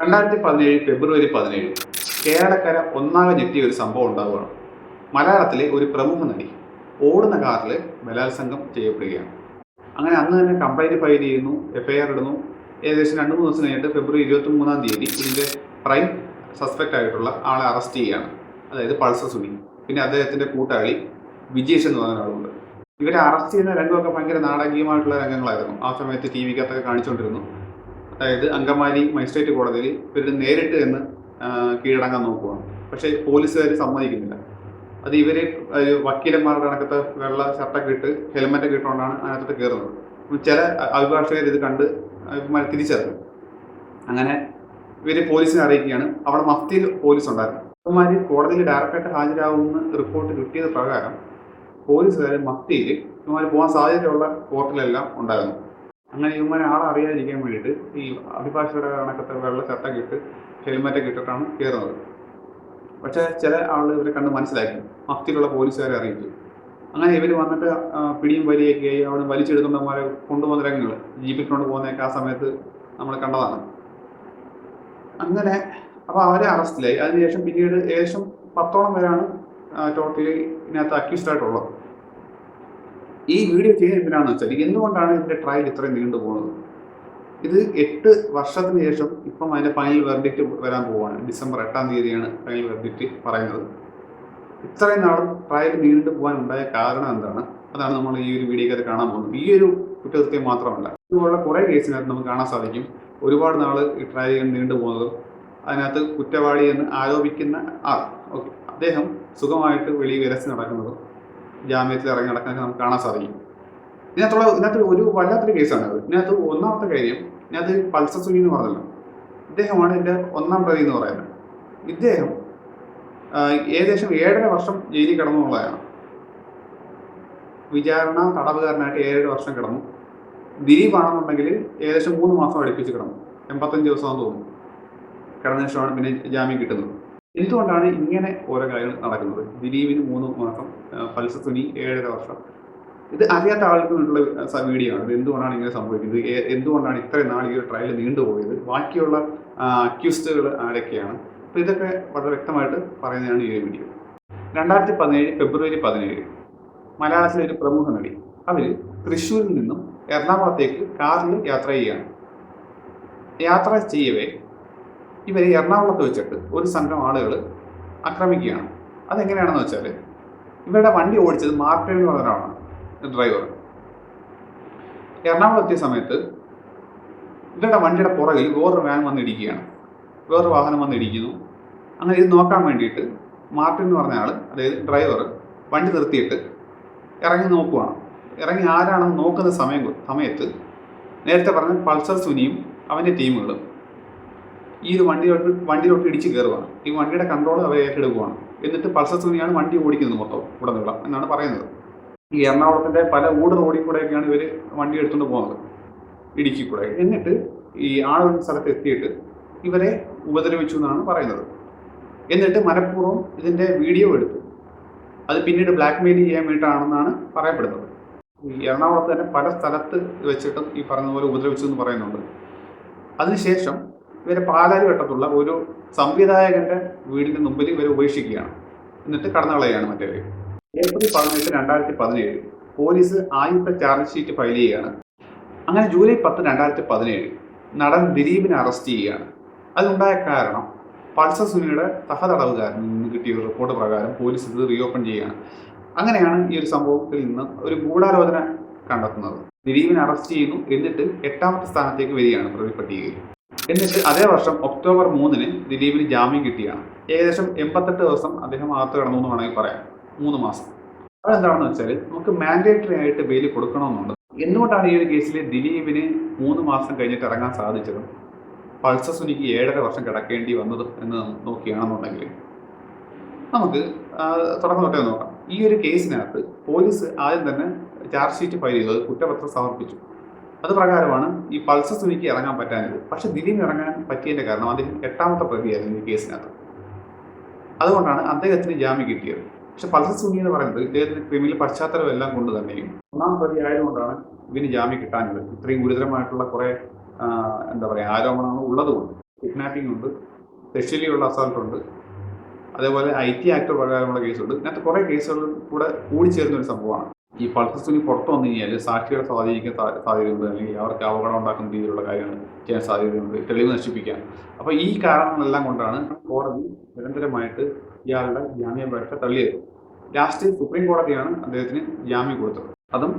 രണ്ടായിരത്തി പതിനേഴ് ഫെബ്രുവരി പതിനേഴ് കേരളക്കര ഒന്നാകെ ഞെട്ടിയ ഒരു സംഭവം ഉണ്ടാവുകയാണ്. മലയാളത്തിലെ ഒരു പ്രമുഖ നടി ഓടുന്ന കാറിൽ ബലാത്സംഗം ചെയ്യപ്പെടുകയാണ്. അങ്ങനെ അന്ന് തന്നെ കംപ്ലൈന്റ് ഫയൽ ചെയ്യുന്നു എഫ്ഐആർ ഇടുന്നു. ഏകദേശം രണ്ട് മൂന്ന് ദിവസം കഴിഞ്ഞിട്ട് ഫെബ്രുവരി ഇരുപത്തി മൂന്നാം തീയതി ഇതിന്റെ പ്രൈം സസ്പെക്റ്റ് ആയിട്ടുള്ള ആളെ അറസ്റ്റ് ചെയ്യുകയാണ്. അതായത് പൾസർ സുനി പിന്നെ അദ്ദേഹത്തിന്റെ കൂട്ടാളി വിജേഷ് എന്ന് പറയുന്ന ആളുണ്ട് ഇവരെ അറസ്റ്റ് ചെയ്യുന്ന രംഗമൊക്കെ ഭയങ്കര നാടകീയമായിട്ടുള്ള രംഗങ്ങളായിരുന്നു. ആ സമയത്ത് ടി വിക്കകത്തൊക്കെ കാണിച്ചുകൊണ്ടിരുന്നു. അതായത് അങ്കമാലി മജിസ്ട്രേറ്റ് കോടതിയിൽ ഇവർ നേരിട്ട് എന്ന് കീഴടങ്ങാൻ നോക്കുകയാണ് പക്ഷേ പോലീസുകാർ സമ്മതിക്കുന്നില്ല. അത് ഇവർ വക്കീലന്മാരുടെ കണക്കത്തെ വെള്ള ഷർട്ടൊക്കെ ഇട്ട് ഹെൽമെറ്റൊക്കെ ഇട്ടുകൊണ്ടാണ് അതിനകത്തോട്ട് കയറുന്നത് ചില അഭിഭാഷകർ ഇത് കണ്ട് ഇവന്മാരെ തിരിച്ചറിഞ്ഞു. അങ്ങനെ ഇവർ പോലീസിനെ അറിയിക്കുകയാണ്. അവിടെ മഫ്തിയിൽ പോലീസ് ഉണ്ടായിരുന്നു ഇവന്മാർ കോടതിയിൽ ഡയറക്റ്റായിട്ട് ഹാജരാകുമെന്ന് റിപ്പോർട്ട് കിട്ടിയത് പ്രകാരം പോലീസുകാർ മഫ്തിയിൽ ഇവന്മാർ പോകാൻ സാധ്യതയുള്ള കോർട്ടിലെല്ലാം ഉണ്ടായിരുന്നു. അങ്ങനെ ഇവന്മാരെ ആളറിയാതിരിക്കാൻ വേണ്ടിയിട്ട് ഈ അഭിഭാഷകരുടെ കണക്കത്തെ വെള്ള ചട്ടൊക്കെ ഇട്ട് ഹെൽമെറ്റൊക്കെ ഇട്ടിട്ടാണ് കയറുന്നത്. പക്ഷേ ചില ആളുകൾ ഇവരെ കണ്ട് മനസ്സിലാക്കി. മഫ്തിയിലുള്ള പോലീസുകാരെ അറിയിച്ചു. അങ്ങനെ ഇവർ വന്നിട്ട് പിടിയും വലിയൊക്കെ ആയി അവിടെ വലിച്ചെടുക്കുന്നവന്മാരെ കൊണ്ടുപോകുന്ന രംഗങ്ങൾ. ജീപ്പിൽ കൊണ്ടുപോകുന്നതൊക്കെ ആ സമയത്ത് നമ്മൾ കണ്ടതാണ്. അങ്ങനെ അപ്പോൾ അവരെ അറസ്റ്റിലായി. അതിനുശേഷം പിന്നീട് ഏകദേശം പത്തോളം പേരാണ് ടോട്ടലി ഇതിനകത്ത് അക്യൂസ്ഡ് ആയിട്ടുള്ളത്. ഈ വീഡിയോ ചെയ്യുന്നത് എന്തിനാണെന്ന് വെച്ചാൽ എന്തുകൊണ്ടാണ് ഇതിന്റെ ട്രയൽ ഇത്രയും നീണ്ടു പോകുന്നത്? ഇത് എട്ട് വർഷത്തിന് ശേഷം ഇപ്പം അതിന്റെ ഫൈനൽ വെർഡിക്റ്റ് വരാൻ പോവുകയാണ്. ഡിസംബർ എട്ടാം തീയതിയാണ് ഫൈനൽ വെർഡിക്റ്റ് പറയുന്നത്. ഇത്രയും നാളും ട്രയൽ നീണ്ടു പോകാൻ ഉണ്ടായ കാരണം എന്താണ്? അതാണ് നമ്മൾ ഈ ഒരു വീഡിയോക്കകത്ത് കാണാൻ പോകുന്നത്. ഈ ഒരു കുറ്റകൃത്യം മാത്രമല്ല ഇതുപോലുള്ള കുറേ കേസിനകത്ത് നമുക്ക് കാണാൻ സാധിക്കും. ഒരുപാട് നാൾ ഈ ട്രയൽ നീണ്ടു പോകുന്നതും അതിനകത്ത് കുറ്റവാളി എന്ന് ആരോപിക്കുന്ന ആൾ ഓക്കെ അദ്ദേഹം സുഖമായിട്ട് വെളിയിൽ വിരച്ച് നടക്കുന്നതും ജാമ്യത്തിൽ ഇറങ്ങി നടക്കുന്നത് നമുക്ക് കാണാൻ സാധിക്കും. ഇതിനകത്തുള്ള ഇതിനകത്ത് ഒരു വല്ലാത്തൊരു കേസാണ് ഇതിനകത്ത് ഒന്നാമത്തെ കാര്യം ഇതിനകത്ത് പൾസർ സുനി എന്ന് പറഞ്ഞല്ലോ. ഇദ്ദേഹമാണ് എന്റെ ഒന്നാം പ്രതി എന്ന് പറയുന്നത്. ഇദ്ദേഹം ഏകദേശം ഏഴര വർഷം ജയിലിൽ കിടന്നുള്ളതാണ് വിചാരണ തടവുകാരനായിട്ട് ഏഴര വർഷം കിടന്നു. ദിലീപാണെന്നുണ്ടെങ്കിൽ ഏകദേശം മൂന്ന് മാസം അടുപ്പിച്ച് കിടന്നു. എൺപത്തഞ്ച് ദിവസമാണെന്ന് തോന്നുന്നു. കിടന്ന ശേഷമാണ് പിന്നെ ജാമ്യം കിട്ടുന്നത്. എന്തുകൊണ്ടാണ് ഇങ്ങനെ ഓരോ കാര്യങ്ങൾ നടക്കുന്നത്? ദിലീപിന് മൂന്ന് മാസം പൽസ തുനി ഏഴര വർഷം. ഇത് അറിയാത്ത ആൾക്ക് വേണ്ടിയുള്ള വീഡിയോ ആണ്. എന്തുകൊണ്ടാണ് ഇങ്ങനെ സംഭവിക്കുന്നത്? എന്തുകൊണ്ടാണ് ഇത്രയും നാൾ ഈ ഒരു ട്രയൽ നീണ്ടുപോയത്? ബാക്കിയുള്ള അക്യൂസ്റ്റുകൾ ആരൊക്കെയാണ്? അപ്പോൾ ഇതൊക്കെ വളരെ വ്യക്തമായിട്ട് പറയുന്നതാണ് ഈ ഒരു വീഡിയോ രണ്ടായിരത്തി പതിനേഴ് ഫെബ്രുവരി പതിനേഴ് മലയാളത്തിലെ ഒരു പ്രമുഖ നടി. അവർ തൃശ്ശൂരിൽ നിന്നും എറണാകുളത്തേക്ക് കാറിൽ യാത്ര ചെയ്യുകയാണ്. യാത്ര ചെയ്യവേ ഇവർ എറണാകുളത്ത് വെച്ചിട്ട് ഒരു സംഘം ആളുകൾ ആക്രമിക്കുകയാണ്. അതെങ്ങനെയാണെന്ന് വെച്ചാൽ ഇവരുടെ വണ്ടി ഓടിച്ചത് മാർട്ടിൻ എന്ന് പറഞ്ഞ ഡ്രൈവർ എറണാകുളം എത്തിയ സമയത്ത് ഇവരുടെ വണ്ടിയുടെ പുറകിൽ വേറൊരു വാൻ വന്ന് ഇടിക്കുകയാണ് വേറൊരു വാഹനം വന്ന് ഇടിക്കുന്നു അങ്ങനെ ഇത് നോക്കാൻ വേണ്ടിയിട്ട് മാർട്ടിൻ എന്ന് പറഞ്ഞ ആൾ അതായത് ഡ്രൈവർ വണ്ടി നിർത്തിയിട്ട് ഇറങ്ങി നോക്കുവാണ്. ഇറങ്ങി ആരാണെന്ന് നോക്കുന്ന സമയം സമയത്ത് നേരത്തെ പറഞ്ഞ പൾസർ സുനിയും അവന്റെ ടീമുകളും ഈ ഒരു വണ്ടിയിലോട്ട് വണ്ടിയിലോട്ട് ഇടിച്ച് കയറുകയാണ് ഈ വണ്ടിയുടെ കൺട്രോൾ അവർ ഏറ്റെടുക്കുകയാണ് എന്നിട്ട് പൾസർ സുനിയാണ് വണ്ടി ഓടിക്കുന്നത് മൊത്തം ഉടനീളം എന്നാണ് പറയുന്നത്. ഈ എറണാകുളത്തിന്റെ പല ഊട് റോഡിൽ കൂടെയൊക്കെയാണ് ഇവർ വണ്ടി എടുത്തുകൊണ്ട് പോകുന്നത്. ഇടുക്കി കൂടെ. എന്നിട്ട് ഈ ആളുകൾ സ്ഥലത്ത് എത്തിയിട്ട് ഇവരെ ഉപദ്രവിച്ചു എന്നാണ് പറയുന്നത്. എന്നിട്ട് മനഃപൂർവം ഇതിന്റെ വീഡിയോ എടുത്തു. അത് പിന്നീട് ബ്ലാക്ക് മെയിൽ ചെയ്യാൻ വേണ്ടിയിട്ടാണെന്നാണ് പറയപ്പെടുന്നത്. ഈ എറണാകുളത്ത് തന്നെ പല സ്ഥലത്ത് വെച്ചിട്ടും ഈ പറഞ്ഞതുപോലെ പോലെ ഉപദ്രവിച്ചു എന്ന് പറയുന്നുണ്ട്. അതിനുശേഷം ഇവരെ പാലാരി വട്ടത്തുള്ള ഒരു സംവിധായകന്റെ വീടിന്റെ മുമ്പിൽ ഇവരെ ഉപേക്ഷിക്കുകയാണ്. എന്നിട്ട് കടന്നുകളയാണ് മറ്റേ ഏപ്രിൽ പതിനെട്ട് രണ്ടായിരത്തി പതിനേഴ് പോലീസ് ആദ്യത്തെ ചാർജ് ഷീറ്റ് ഫയൽ ചെയ്യുകയാണ്. അങ്ങനെ ജൂലൈ പത്ത് രണ്ടായിരത്തി പതിനേഴ് നടൻ ദിലീപിനെ അറസ്റ്റ് ചെയ്യുകയാണ്. അതുണ്ടായ കാരണം പൾസർ സുനിയുടെ സഹതടവുകാരനിൽ നിന്ന് കിട്ടിയ ഒരു റിപ്പോർട്ട് പ്രകാരം പോലീസ് ഇത് റീഓപ്പൺ ചെയ്യുകയാണ്. അങ്ങനെയാണ് ഈ ഒരു സംഭവത്തിൽ നിന്ന് ഒരു ഗൂഢാലോചന കണ്ടെത്തുന്നത്. ദിലീപിനെ അറസ്റ്റ് ചെയ്യുന്നു. എന്നിട്ട് എട്ടാമത്തെ സ്ഥാനത്തേക്ക് വരികയാണ് പ്രതിപട്ടികയിൽ. എന്നിട്ട് അതേ വർഷം ഒക്ടോബർ മൂന്നിന് ദിലീപിന് ജാമ്യം കിട്ടിയാണ്. ഏകദേശം എൺപത്തെട്ട് ദിവസം അദ്ദേഹം അകത്ത് കിടന്നു എന്ന് വേണമെങ്കിൽ പറയാം. മൂന്ന് മാസം. അതെന്താണെന്ന് വെച്ചാൽ നമുക്ക് മാൻഡേറ്ററി ആയിട്ട് ബെയിൽ കൊടുക്കണമെന്നുണ്ട്. എന്തുകൊണ്ടാണ് ഈ ഒരു കേസിൽ ദിലീപിന് മൂന്ന് മാസം കഴിഞ്ഞിട്ട് ഇറങ്ങാൻ സാധിച്ചത്? പൾസസ് എനിക്ക് ഏഴര വർഷം കിടക്കേണ്ടി വന്നത് എന്ന് നോക്കുകയാണെന്നുണ്ടെങ്കിൽ നമുക്ക് തുടക്കം തൊട്ടേ നോക്കാം. ഈ ഒരു കേസിനകത്ത് പോലീസ് ആദ്യം തന്നെ ചാർജ് ഷീറ്റ് ഫയൽ ചെയ്തത് കുറ്റപത്രം സമർപ്പിച്ചു. അത് പ്രകാരമാണ് ഈ പൾസർ സുനിക്ക് ഇറങ്ങാൻ പറ്റാഞ്ഞത്. പക്ഷെ ദിലീപിന് ഇറങ്ങാൻ പറ്റിയതിന്റെ കാരണം അദ്ദേഹം എട്ടാമത്തെ പ്രതിയായിരുന്നു ഈ കേസിനകത്ത്. അതുകൊണ്ടാണ് അദ്ദേഹത്തിന് ജാമ്യം കിട്ടിയത്. പക്ഷെ പൾസർ സുനി എന്ന് പറയുന്നത് ഇദ്ദേഹത്തിന് ക്രിമിനൽ പശ്ചാത്തലം എല്ലാം കൊണ്ട് തന്നെയും ഒന്നാം പ്രതി ആയതുകൊണ്ടാണ് ഇവന് ജാമ്യം കിട്ടാഞ്ഞത്. ഇത്രയും ഗുരുതരമായിട്ടുള്ള കുറേ എന്താ പറയുക ആരോപണങ്ങൾ ഉള്ളതുകൊണ്ട്. കിഡ്നാപ്പിംഗ് ഉണ്ട് സെക്ഷലി ഉള്ള അസാൾട്ട് ഉണ്ട് അതേപോലെ ഐ ടി ആക്ട് പ്രകാരമുള്ള കേസുണ്ട്. ഇങ്ങനത്തെ കുറേ കേസുകൾ കൂടെ കൂടിച്ചേരുന്ന ഒരു സംഭവമാണ്. ഈ പൾസസിന് സുനി പുറത്തു വന്നു കഴിഞ്ഞാൽ സാക്ഷികളെ സ്വാധീനിക്കാൻ സാധ്യതയുണ്ട്. അല്ലെങ്കിൽ അവർക്ക് അപകടം ഉണ്ടാക്കുന്ന രീതിയിലുള്ള കാര്യങ്ങൾ ചെയ്യാൻ സാധ്യതയുണ്ട്. തെളിവ് നശിപ്പിക്കാൻ. അപ്പോൾ ഈ കാരണങ്ങളെല്ലാം കൊണ്ടാണ് കോടതി നിരന്തരമായിട്ട് ഇയാളുടെ ജാമ്യാപേക്ഷ തള്ളിയത്. ലാസ്റ്റ് സുപ്രീം കോടതിയാണ് അദ്ദേഹത്തിന് ജാമ്യം കൊടുത്തത്. അതും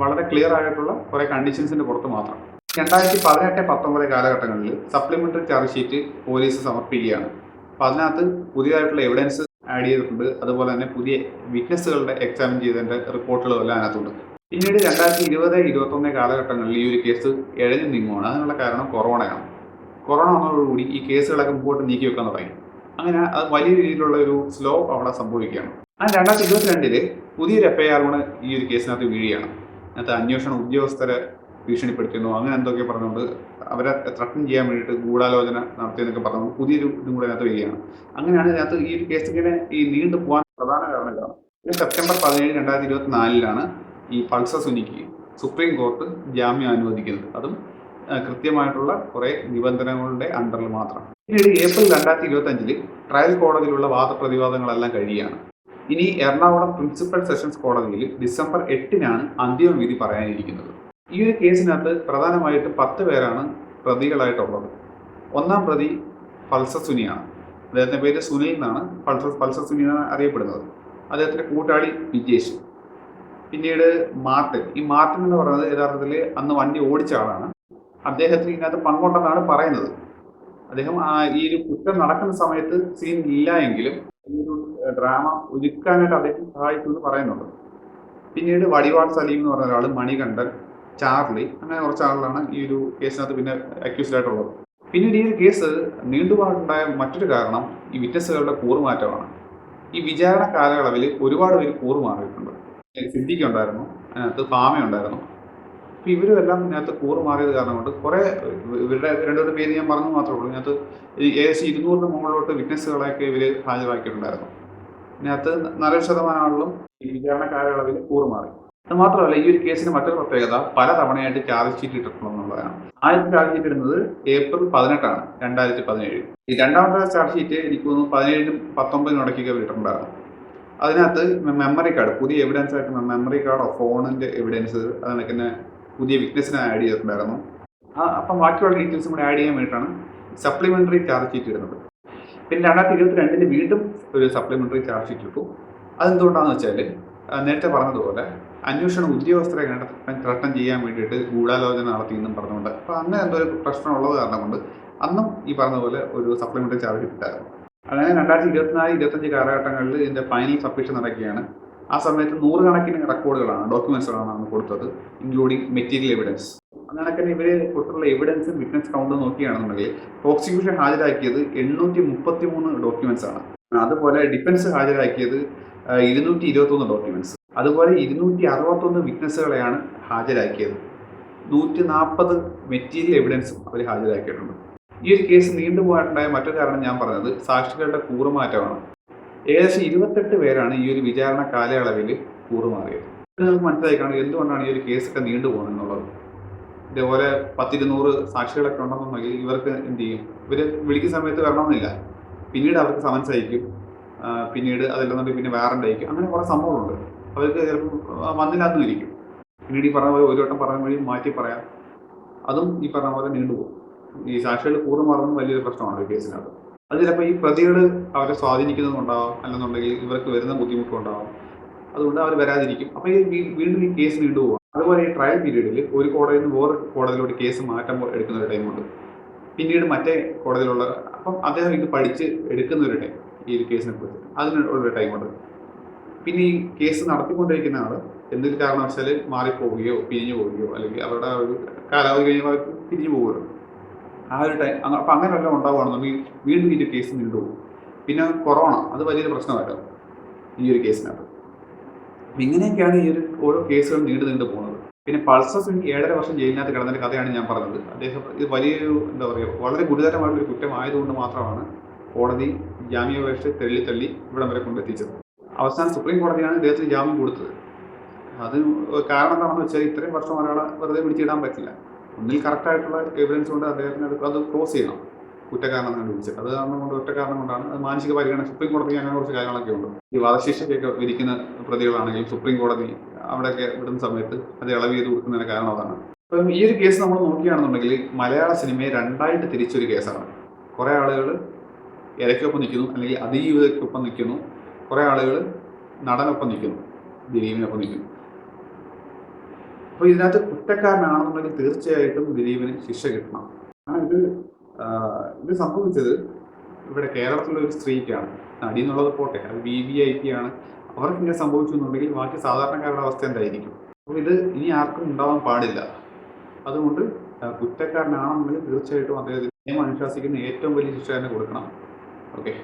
വളരെ ക്ലിയർ ആയിട്ടുള്ള കുറേ കണ്ടീഷൻസിന്റെ പുറത്ത് മാത്രം. രണ്ടായിരത്തി പതിനെട്ട് പത്തൊമ്പത് കാലഘട്ടങ്ങളിൽ സപ്ലിമെന്ററി ചാർജ് ഷീറ്റ് പോലീസ് സമർപ്പിക്കുകയാണ്. അപ്പൊ അതിനകത്ത് പുതിയതായിട്ടുള്ള എവിഡൻസ് ആഡ് ചെയ്തിട്ടുണ്ട്. അതുപോലെ തന്നെ പുതിയ വിറ്റ്നസ്സുകളുടെ എക്സാമിൻ ചെയ്തതിന്റെ റിപ്പോർട്ടുകളും എല്ലാം അതിനകത്തുണ്ട്. പിന്നീട് രണ്ടായിരത്തി ഇരുപത് ഇരുപത്തൊന്ന് കാലഘട്ടങ്ങളിൽ ഈ ഒരു കേസ് എഴഞ്ഞു നീങ്ങുകയാണ് അതിനുള്ള കാരണം കൊറോണയാണ് കൊറോണ വന്നതോടുകൂടി ഈ കേസുകളൊക്കെ മുമ്പോട്ട് നീക്കി വെക്കാൻ തുടങ്ങി. അങ്ങനെ അത് വലിയ രീതിയിലുള്ള ഒരു സ്ലോ അവിടെ സംഭവിക്കുകയാണ്. ആ രണ്ടായിരത്തി ഇരുപത്തിരണ്ടിൽ പുതിയൊരു എഫ് ഐ ആർ ഈ ഒരു കേസിനകത്ത് വീഴുകയാണ്. അതിനകത്ത് അന്വേഷണ ഉദ്യോഗസ്ഥരെ ഭീഷണിപ്പെടുത്തുന്നു അങ്ങനെ എന്തൊക്കെ പറഞ്ഞുകൊണ്ട് അവരെ ത്രട്ടൻ ചെയ്യാൻ വേണ്ടിയിട്ട് ഗൂഢാലോചന നടത്തിയെന്നൊക്കെ പറഞ്ഞു പുതിയൊരു ഇതും കൂടെ അതിനകത്ത് വരികയാണ്. അങ്ങനെയാണ് ഇതിനകത്ത് ഈ ഒരു കേസ് ഇങ്ങനെ ഈ നീണ്ടു പോകാൻ പ്രധാന കാരണം ഇതാണ്. പിന്നെ സെപ്റ്റംബർ പതിനേഴ് രണ്ടായിരത്തി ഇരുപത്തി നാലിലാണ് ഈ പൾസർ സുനിക്ക് സുപ്രീം കോർട്ട് ജാമ്യം അനുവദിക്കുന്നത്. അതും കൃത്യമായിട്ടുള്ള കുറേ നിബന്ധനകളുടെ അണ്ടറിൽ മാത്രം. പിന്നീട് ഏപ്രിൽ രണ്ടായിരത്തി ഇരുപത്തി അഞ്ചിൽ ട്രയൽ കോടതിയിലുള്ള വാദപ്രതിവാദങ്ങളെല്ലാം കഴിയുകയാണ്. ഇനി എറണാകുളം പ്രിൻസിപ്പൽ സെഷൻസ് കോടതിയിൽ ഡിസംബർ എട്ടിനാണ് അന്തിമ വിധി പറയാനിരിക്കുന്നത്. ഈ ഒരു കേസിനകത്ത് പ്രധാനമായിട്ടും പത്ത് പേരാണ് പ്രതികളായിട്ടുള്ളത്. ഒന്നാം പ്രതി പൾസർ സുനിയാണ് അദ്ദേഹത്തിന്റെ പേര് സുനിൽ എന്നാണ് പൾസർ പൾസർ സുനി എന്നാണ് അറിയപ്പെടുന്നത്. അദ്ദേഹത്തിന്റെ കൂട്ടാളി വിജേഷ്. പിന്നീട് മാർട്ടിൻ. ഈ മാർട്ടിൻ എന്ന് പറയുന്നത് യഥാർത്ഥത്തിൽ അന്ന് വണ്ടി ഓടിച്ച ആളാണ്. അദ്ദേഹത്തിന് ഇതിനകത്ത് പങ്കുണ്ടെന്നാണ് പറയുന്നത്. അദ്ദേഹം ഈ ഒരു കുറ്റം നടക്കുന്ന സമയത്ത് സീൻ ഇല്ല എങ്കിലും ഈ ഒരു ഡ്രാമ ഒരുക്കാനായിട്ട് അദ്ദേഹം സഹായിച്ചു എന്ന് പറയുന്നുണ്ട്. പിന്നീട് വടിവാൾ സലീം എന്ന് പറഞ്ഞ ഒരാൾ മണികണ്ഠൻ. ചാർലി അങ്ങനെ കുറച്ച് ആളുകളാണ് ഈ ഒരു കേസിനകത്ത് പിന്നെ അക്യൂസ്ഡ് ആയിട്ടുള്ളത്. പിന്നീട് ഈ ഒരു കേസ് നീണ്ടുപാടുണ്ടായ മറ്റൊരു കാരണം ഈ വിറ്റ്നസ്സുകളുടെ കൂറുമാറ്റമാണ്. ഈ വിചാരണ കാലയളവിൽ ഒരുപാട് പേര് കൂറുമാറിയിട്ടുണ്ട് സിദ്ധിക്ക് ഉണ്ടായിരുന്നു അതിനകത്ത് ഫാമ ഉണ്ടായിരുന്നു. അപ്പോൾ ഇവരും എല്ലാം ഇതിനകത്ത് കൂറുമാറിയത് കാരണം കൊണ്ട് കുറേ ഇവരുടെ രണ്ടുപേരുടെ പേര് ഞാൻ പറഞ്ഞു മാത്രമേ ഉള്ളൂ. ഇതിനകത്ത് ഏകദേശം ഇരുന്നൂറിന് മുകളിലോട്ട് വിറ്റ്നസ്സുകളെയൊക്കെ ഇവർ ഹാജരാക്കിയിട്ടുണ്ടായിരുന്നു. ഇതിനകത്ത് നല്ലൊരു ശതമാനം ആളുകളും ഈ വിചാരണ കാലയളവിൽ കൂറുമാറി അത് മാത്രമല്ല ഈ ഒരു കേസിന് മറ്റൊരു പ്രത്യേകത പല തവണയായിട്ട് ചാർജ് ഷീറ്റ് ഇട്ടിട്ടുള്ളതാണ് ആദ്യത്തെ ചാർജ് ഷീറ്റ് ഇടുന്നത് ഏപ്രിൽ പതിനെട്ടാണ് രണ്ടായിരത്തി പതിനേഴ്. ഈ രണ്ടാമത്തെ ചാർജ് ഷീറ്റ് എനിക്ക് തോന്നുന്നു പതിനേഴിനും പത്തൊമ്പതിനും ഇടയ്ക്കൊക്കെ ഇട്ടിട്ടുണ്ടായിരുന്നു അതിനകത്ത് മെമ്മറി കാർഡ് പുതിയ എവിഡൻസ് ആയിട്ട് മെമ്മറി കാർഡോ ഫോണിന്റെ എവിഡൻസ് അതിനൊക്കെ തന്നെ പുതിയ വിറ്റ്നസിനെ ആഡ് ചെയ്തിട്ടുണ്ടായിരുന്നു. അപ്പം ബാക്കിയുള്ള ഡീറ്റെയിൽസും കൂടെ ആഡ് ചെയ്യാൻ വേണ്ടിയിട്ടാണ് സപ്ലിമെന്ററി ചാർജ് ഷീറ്റ് ഇടുന്നത്. പിന്നെ രണ്ടായിരത്തി ഇരുപത്തി രണ്ടിന് വീണ്ടും ഒരു സപ്ലിമെന്ററി ചാർജ് ഷീറ്റ് ഇട്ടു. അതെന്തുകൊണ്ടാണെന്ന് വെച്ചാൽ നേരത്തെ പറഞ്ഞതുപോലെ അന്വേഷണ ഉദ്യോഗസ്ഥരെ കണ്ടെത്താൻ ത്രട്ടം ചെയ്യാൻ വേണ്ടിയിട്ട് ഗൂഢാലോചന നടത്തി എന്നും പറഞ്ഞുകൊണ്ട്. അപ്പോൾ അങ്ങനെ എന്തോ ഒരു പ്രശ്നം ഉള്ളത് കാരണം കൊണ്ട് അന്നും ഈ പറഞ്ഞതുപോലെ ഒരു സപ്ലിമെന്ററി ചാർജ് കിട്ടായിരുന്നു അങ്ങനെ രണ്ടായിരത്തി ഇരുപത്തിനാല് ഇരുപത്തഞ്ച് കാലഘട്ടങ്ങളിൽ ഇതിന്റെ ഫൈനൽ സബ്മിഷൻ നടക്കുകയാണ്. ആ സമയത്ത് നൂറുകണക്കിന് റെക്കോർഡുകളാണ് ഡോക്യുമെന്റ്സുകളാണ് അന്ന് കൊടുത്തത് ഇൻക്ലൂഡിങ് മെറ്റീരിയൽ എവിഡൻസ് അങ്ങനെ തന്നെ ഇവർ കൊടുത്തിട്ടുള്ള എവിഡൻസും വിറ്റ്നസ് കൗണ്ട് നോക്കുകയാണെന്നുണ്ടെങ്കിൽ പ്രോസിക്യൂഷൻ ഹാജരാക്കിയത് എണ്ണൂറ്റി മുപ്പത്തി മൂന്ന് ഡോക്യുമെന്റ്സ് ആണ്. അതുപോലെ ഡിഫൻസ് ഹാജരാക്കിയത് ഇരുന്നൂറ്റി ഇരുപത്തി ഒന്ന് ഡോക്യുമെന്റ്സ് അതുപോലെ ഇരുന്നൂറ്റി അറുപത്തൊന്ന് വിറ്റ്നസ്സുകളെയാണ് ഹാജരാക്കിയത്. നൂറ്റി നാൽപ്പത് മെറ്റീരിയൽ എവിഡൻസും അവർ ഹാജരാക്കിയിട്ടുണ്ട്. ഈ ഒരു കേസ് നീണ്ടുപോകാനുണ്ടായ മറ്റൊരു കാരണം ഞാൻ പറഞ്ഞത് സാക്ഷികളുടെ കൂറുമാറ്റമാണ്. ഏകദേശം ഇരുപത്തെട്ട് പേരാണ് ഈ ഒരു വിചാരണ കാലയളവിൽ കൂറുമാറിയത്. നിങ്ങൾക്ക് മനസ്സിലായി കാണും എന്തുകൊണ്ടാണ് ഈ ഒരു കേസൊക്കെ നീണ്ടുപോകുന്നത് എന്നുള്ളത് ഇതേപോലെ പത്തിരുന്നൂറ് സാക്ഷികളൊക്കെ ഉണ്ടെന്നുണ്ടെങ്കിൽ ഇവർക്ക് എന്ത് ചെയ്യും? ഇവർ വിളിക്കുന്ന സമയത്ത് വരണമെന്നില്ല. പിന്നീട് അവർക്ക് സമൻസ് അയക്കും. പിന്നീട് അതെല്ലാം പിന്നെ വാറണ്ട് അയക്കും? അങ്ങനെ കുറേ സംഭവങ്ങളുണ്ട്. അവർക്ക് ചിലപ്പോൾ വന്നില്ലാന്നും ഇരിക്കും. പിന്നീട് ഈ പറഞ്ഞ പോലെ ഒരു വട്ടം പറയാൻ വഴി മാറ്റി പറയാം. അതും ഈ പറഞ്ഞ പോലെ നീണ്ടുപോകും ഈ സാക്ഷികൾ കൂറ് മാറുന്നതും വലിയൊരു പ്രശ്നമാണ് ഒരു കേസിനകത്ത്. അത് ചിലപ്പോൾ ഈ പ്രതികൾ അവരെ സ്വാധീനിക്കുന്നതുണ്ടാവാം അല്ലെന്നുണ്ടെങ്കിൽ ഇവർക്ക് വരുന്ന ബുദ്ധിമുട്ടുണ്ടാവാം അതുകൊണ്ട് അവർ വരാതിരിക്കും. അപ്പോൾ ഈ വീണ്ടും ഈ കേസ് നീണ്ടുപോകും അതുപോലെ ഈ ട്രയൽ പീരീഡിൽ ഒരു കോടതിയിൽ നിന്ന് വേറെ കോടതിയിലോട്ട് കേസ് മാറ്റം എടുക്കുന്ന ഒരു ടൈമുണ്ട് പിന്നീട് മറ്റേ കോടതിയിലുള്ള അപ്പം അദ്ദേഹം ഇത് പഠിച്ച് എടുക്കുന്ന ഒരു ടൈം ഈ കേസിനെ കുറിച്ച്. അതിനുള്ള ടൈമുണ്ട് പിന്നെ ഈ കേസ് നടത്തിക്കൊണ്ടിരിക്കുന്ന ആൾ എന്തൊരു കാരണവശാൽ മാറിപ്പോവുകയോ പിരിഞ്ഞു പോവുകയോ അല്ലെങ്കിൽ അവരുടെ ആ ഒരു കാലാവധി കഴിയുമ്പോൾ പിരിഞ്ഞു പോകുമല്ലോ ആ ഒരു ടൈം അപ്പം അങ്ങനെ വല്ലതും ഉണ്ടാവുകയാണെന്നുണ്ടെങ്കിൽ വീണ്ടും ഇതിന്റെ ഒരു കേസ് നീണ്ടുപോകും പിന്നെ കൊറോണ അത് വലിയൊരു പ്രശ്നമായിട്ട് ഈ ഒരു കേസിനകത്ത്? ഇങ്ങനെയൊക്കെയാണ് ഈ ഒരു ഓരോ കേസുകൾ നീണ്ടു നീണ്ടു പോകുന്നത്. പിന്നെ പൾസർ സിംഗ് ഏഴര വർഷം ജയിലിനകത്ത് കിടന്നൊരു കഥയാണ് ഞാൻ പറഞ്ഞത്. അദ്ദേഹം ഇത് വലിയൊരു എന്താ പറയുക വളരെ ഗുരുതരമായിട്ടൊരു കുറ്റമായതുകൊണ്ട് മാത്രമാണ് കോടതി ജാമ്യാപേക്ഷ തള്ളി തള്ളി ഇവിടം വരെ കൊണ്ടെത്തിച്ചത്. അവസാനം സുപ്രീം കോടതിയാണ് ഇദ്ദേഹത്തിന് ജാമ്യം കൊടുത്തത്. അത് കാരണം എന്താണെന്ന് വെച്ചാൽ ഇത്രയും വർഷം ഒരാളെ വെറുതെ പിടിച്ചിടാൻ പറ്റില്ല. ഒന്നിൽ കറക്റ്റായിട്ടുള്ള എവിഡൻസ് കൊണ്ട് അദ്ദേഹത്തിന് അത് ക്ലോസ് ചെയ്യണം. കുറ്റക്കാരനെന്നാണ് വിളിച്ചത് അത് കാരണം കൊണ്ട് ഒറ്റ കാരണം കൊണ്ടാണ് അത് മാനസിക പരിഗണന സുപ്രീം കോടതി അങ്ങനെ കുറച്ച് കാര്യങ്ങളൊക്കെ ഉണ്ട്. ഈ വധശിക്ഷയ്ക്കൊക്കെ വിധിക്കുന്ന പ്രതികളാണെങ്കിൽ സുപ്രീം കോടതി അവിടെയൊക്കെ വിടുന്ന സമയത്ത് അത് ഇളവ് ചെയ്ത് കൊടുക്കുന്നതിന് കാരണം അതാണ്. അപ്പം ഈ ഒരു കേസ് നമ്മൾ നോക്കുകയാണെന്നുണ്ടെങ്കിൽ മലയാള സിനിമയെ രണ്ടായിട്ട് തിരിച്ചൊരു കേസാണ് കുറേ ആളുകൾ ഇരയ്ക്കൊപ്പം നിൽക്കുന്നു അല്ലെങ്കിൽ അതിജീവിതയ്ക്കൊപ്പം നിൽക്കുന്നു. കുറേ ആളുകൾ നടനൊപ്പം നിൽക്കുന്നു ദിലീപിനൊപ്പം നിൽക്കുന്നു. അപ്പോൾ ഇതിനകത്ത് കുറ്റക്കാരനാണെന്നുണ്ടെങ്കിൽ തീർച്ചയായിട്ടും ദിലീപിന് ശിക്ഷ കിട്ടണം. ഇത് ഇത് സംഭവിച്ചത് ഇവിടെ കേരളത്തിലുള്ള ഒരു സ്ത്രീക്കാണ്. നടി എന്നുള്ളത് പോട്ടെ അത് വി വി ഐ പി ആണ്. അവർക്ക് ഇങ്ങനെ സംഭവിച്ചു എന്നുണ്ടെങ്കിൽ ബാക്കി സാധാരണക്കാരുടെ അവസ്ഥ എന്തായിരിക്കും? അപ്പോൾ ഇത് ഇനി ആർക്കും ഉണ്ടാവാൻ പാടില്ല. അതുകൊണ്ട് കുറ്റക്കാരനാണെന്നുണ്ടെങ്കിൽ തീർച്ചയായിട്ടും അദ്ദേഹത്തിന് നിയമം അനുശാസിക്കുന്ന ഏറ്റവും വലിയ ശിക്ഷ തന്നെ കൊടുക്കണം. ഓക്കെ?